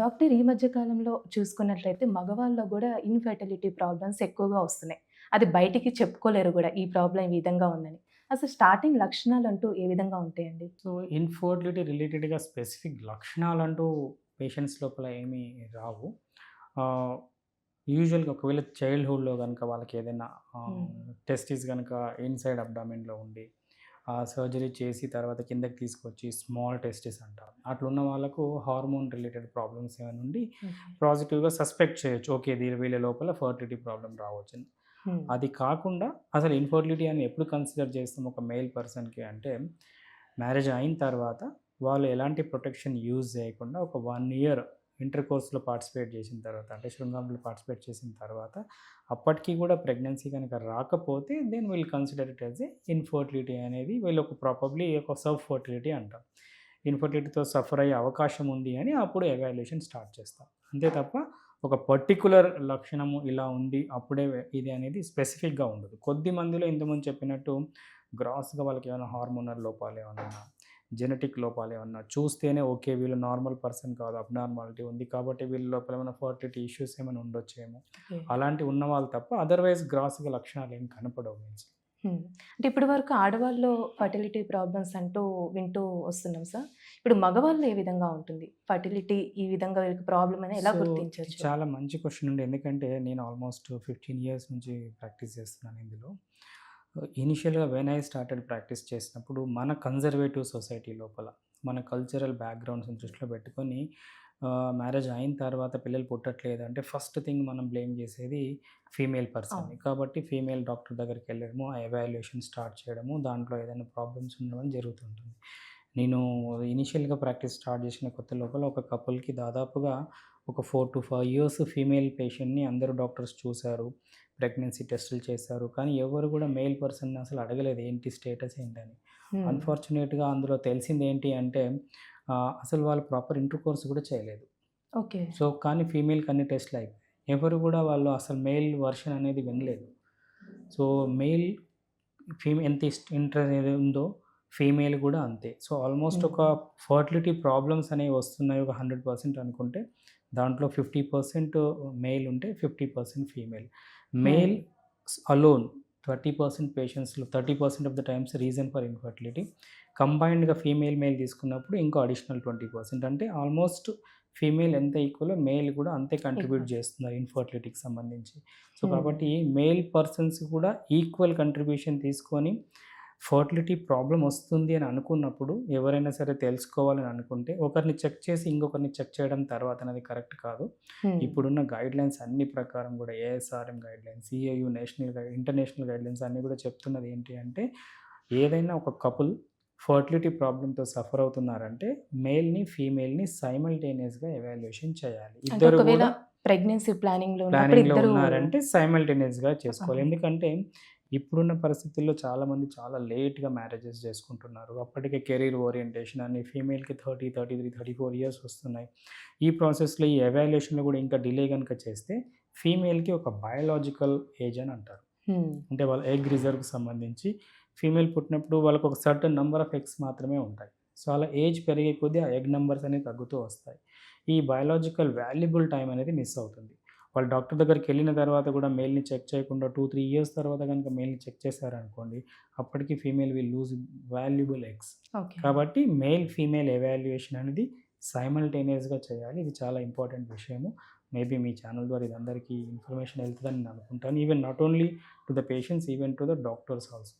Doctor ఈ మధ్య కాలంలో చూసుకున్నట్లయితే మగవాళ్ళలో కూడా ఇన్ఫెర్టిలిటీ ప్రాబ్లమ్స్ ఎక్కువగా వస్తున్నాయి. అది బయటికి చెప్పుకోలేరు కూడా ఈ ప్రాబ్లం ఈ విధంగా ఉందని. అసలు స్టార్టింగ్ లక్షణాలు అంటూ ఏ విధంగా ఉంటాయండి? సో ఇన్ఫర్టిలిటీ రిలేటెడ్గా స్పెసిఫిక్ లక్షణాలు అంటూ పేషెంట్స్ లోపల ఏమీ రావు. యూజువల్గా ఒకవేళ చైల్డ్హుడ్లో కనుక వాళ్ళకి ఏదైనా. టెస్టిస్ కనుక ఇన్సైడ్ అబ్డామిన్లో ఉండి ఆ సర్జరీ చేసి తర్వాత కిందకి తీసుకొచ్చి స్మాల్ టెస్టిస్ అంటారు. అట్లున్న వాళ్ళకు హార్మోన్ రిలేటెడ్ ప్రాబ్లమ్స్ ఏమైనా ఉండి పాజిటివ్గా సస్పెక్ట్ చేయొచ్చు. ఓకే దీని వీళ్ళ లోపల ఫర్టిలిటీ ప్రాబ్లం రావచ్చు. అది కాకుండా అసలు ఇన్ఫర్టిలిటీ అని ఎప్పుడు కన్సిడర్ చేస్తాం ఒక మేల్ పర్సన్కి అంటే మ్యారేజ్ అయిన తర్వాత వాళ్ళు ఎలాంటి ప్రొటెక్షన్ యూజ్ చేయకుండా ఒక వన్ ఇయర్ ఇంటర్ కోర్సులో పార్టిసిపేట్ చేసిన తర్వాత అంటే శృంగంలో పార్టిసిపేట్ చేసిన తర్వాత అప్పటికి కూడా ప్రెగ్నెన్సీ కనుక రాకపోతే then will consider it as a infertility అనేది వీళ్ళు ఒక ప్రాపబ్లీ ఒక సబ్ ఫర్టిలిటీ అంటాం. ఇన్ఫర్టిలిటీతో సఫర్ అయ్యే అవకాశం ఉంది అని అప్పుడు ఎవాల్యుయేషన్ స్టార్ట్ చేస్తాం. అంతే తప్ప ఒక పర్టికులర్ లక్షణము ఇలా ఉంది అప్పుడే ఇది అనేది స్పెసిఫిక్గా ఉండదు. కొద్ది మందిలో ఇంతకుముందు చెప్పినట్టు గ్రాస్గా వాళ్ళకి ఏమైనా హార్మోనల్ లోపాలు ఏమైనా జెనెటిక్ లోపాలు ఏమన్నా చూస్తేనే ఓకే వీళ్ళు నార్మల్ పర్సన్ కాదు అబ్నార్మాలిటీ ఉంది కాబట్టి వీళ్ళ లోపల ఏమైనా ఫర్టిలిటీ ఇష్యూస్ ఏమైనా ఉండొచ్చేమో. అలాంటి ఉన్న వాళ్ళు తప్ప అదర్వైజ్ గ్రాస్గా లక్షణాలు ఏం కనపడవు. అంటే ఇప్పటి వరకు ఆడవాళ్ళలో ఫర్టిలిటీ ప్రాబ్లమ్స్ అంటూ వింటూ వస్తున్నాం సార్. ఇప్పుడు మగవాళ్ళు ఏ విధంగా ఉంటుంది? ఫర్టిలిటీ ఈ విధంగా వీళ్ళకి ప్రాబ్లం అని ఎలా గుర్తించవచ్చు? చాలా మంచి క్వశ్చన్ ఉండే. ఎందుకంటే నేను ఆల్మోస్ట్ ఫిఫ్టీన్ ఇయర్స్ నుంచి ప్రాక్టీస్ చేస్తున్నాను ఇందులో. ఇనిషియల్గా వెన్ ఐ స్టార్టెడ్ ప్రాక్టీస్ చేసినప్పుడు మన కన్జర్వేటివ్ సొసైటీ లోపల మన కల్చరల్ బ్యాక్గ్రౌండ్స్ని దృష్టిలో పెట్టుకొని మ్యారేజ్ అయిన తర్వాత పిల్లలు పుట్టట్లేదు అంటే ఫస్ట్ థింగ్ మనం బ్లేమ్ చేసేది ఫీమేల్ పర్సన్. కాబట్టి ఫీమేల్ డాక్టర్ దగ్గరికి వెళ్ళడము ఆ ఎవాల్యుయేషన్ స్టార్ట్ చేయడము దాంట్లో ఏదైనా ప్రాబ్లమ్స్ ఉండడం జరుగుతుంటుంది. నేను ఇనిషియల్గా ప్రాక్టీస్ స్టార్ట్ చేసిన కొత్త లోపల ఒక కపుల్కి దాదాపుగా ఒక four to five years female పేషెంట్ని అందరూ డాక్టర్స్ చూశారు. ప్రెగ్నెన్సీ టెస్టులు చేశారు. కానీ ఎవరు కూడా మేల్ పర్సన్ అసలు అడగలేదు ఏంటి స్టేటస్ ఏంటని. Hmm. అన్ఫార్చునేట్గా అందులో తెలిసింది ఏంటి అంటే అసలు వాళ్ళు ప్రాపర్ ఇంటర్ కోర్స్ కూడా చేయలేదు. ఓకే. సో కానీ ఫీమేల్కి అన్ని టెస్ట్లు అయిపోయాయి. ఎవరు కూడా వాళ్ళు అసలు మేల్ వర్షన్ అనేది వినలేదు. సో మేల్ ఫీమే ఎంత ఇంటర్ అనేది ఉందో ఫీమేల్ కూడా అంతే. సో ఆల్మోస్ట్ ఒక ఫర్టిలిటీ ప్రాబ్లమ్స్ అనేవి వస్తున్నాయి ఒక హండ్రెడ్ పర్సెంట్ అనుకుంటే దాంట్లో ఫిఫ్టీ పర్సెంట్ మేల్ ఉంటే fifty percent female. Male alone thirty percent పేషెంట్స్లో thirty percent of the times reason for infertility. కంబైన్డ్గా female male తీసుకున్నప్పుడు ఇంకో అడిషనల్ ట్వంటీ పర్సెంట్. అంటే ఆల్మోస్ట్ ఫీమేల్ ఎంత ఈక్వల్ మేల్ కూడా అంతే కంట్రిబ్యూట్. చేస్తున్నారు ఇన్ఫర్టిలిటీకి సంబంధించి. So Hmm. కాబట్టి మేల్ పర్సన్స్ కూడా ఈక్వల్ కంట్రిబ్యూషన్ తీసుకొని ఫర్టిలిటీ ప్రాబ్లం వస్తుంది అని అనుకున్నప్పుడు ఎవరైనా సరే తెలుసుకోవాలని అనుకుంటే ఒకరిని చెక్ చేసి ఇంకొకరిని చెక్ చేయడం తర్వాత అనేది కరెక్ట్ కాదు. ఇప్పుడున్న గైడ్ లైన్స్ అన్ని ప్రకారం కూడా ASRM guidelines CIU national guide international guidelines అన్నీ కూడా చెప్తున్నది ఏంటి అంటే ఏదైనా ఒక కపుల్ ఫర్టిలిటీ ప్రాబ్లంతో సఫర్ అవుతున్నారంటే మేల్ని ఫీమేల్ని సైమల్టేనియస్గా ఎవాల్యుయేషన్ చేయాలి ఇద్దరు కూడా ప్రెగ్నెన్సీ ప్లానింగ్లో ప్లానింగ్లో ఉన్నారంటే సైమల్టేనియస్గా చేసుకోవాలి. ఎందుకంటే ఇప్పుడున్న పరిస్థితుల్లో చాలామంది చాలా లేట్గా మ్యారేజెస్ చేసుకుంటున్నారు. అప్పటికే కెరీర్ ఓరియంటేషన్ అని ఫీమేల్కి thirty thirty three thirty four years వస్తున్నాయి. ఈ ప్రాసెస్లో ఈ ఎవాల్యుయేషన్లో కూడా ఇంకా డిలే కనుక చేస్తే ఫీమేల్కి ఒక బయాలజికల్ ఏజ్ అని అంటారు. అంటే వాళ్ళ ఎగ్ రిజర్వ్కి సంబంధించి ఫీమేల్ పుట్టినప్పుడు వాళ్ళకి ఒక సర్టన్ నెంబర్ ఆఫ్ ఎగ్స్ మాత్రమే ఉంటాయి. సో అలా ఏజ్ పెరిగే కొద్దీ ఆ ఎగ్ నెంబర్స్ అనేవి తగ్గుతూ వస్తాయి. ఈ బయాలజికల్ వాల్యుబుల్ టైం అనేది మిస్ అవుతుంది. వాళ్ళు డాక్టర్ దగ్గరికి వెళ్ళిన తర్వాత కూడా మేల్ని చెక్ చేయకుండా టూ త్రీ ఇయర్స్ తర్వాత కనుక మేల్ని చెక్ చేశారనుకోండి అప్పటికి female will lose valuable eggs. Okay. కాబట్టి మేల్ ఫీమేల్ ఎవాల్యుయేషన్ అనేది సైమల్టేనియస్గా చేయాలి. ఇది చాలా ఇంపార్టెంట్ విషయము. మేబీ మీ ఛానల్ ద్వారా ఇది అందరికీ ఇన్ఫర్మేషన్ వెళ్తుందని నేను అనుకుంటాను. Even not only to the patients even to the doctors also.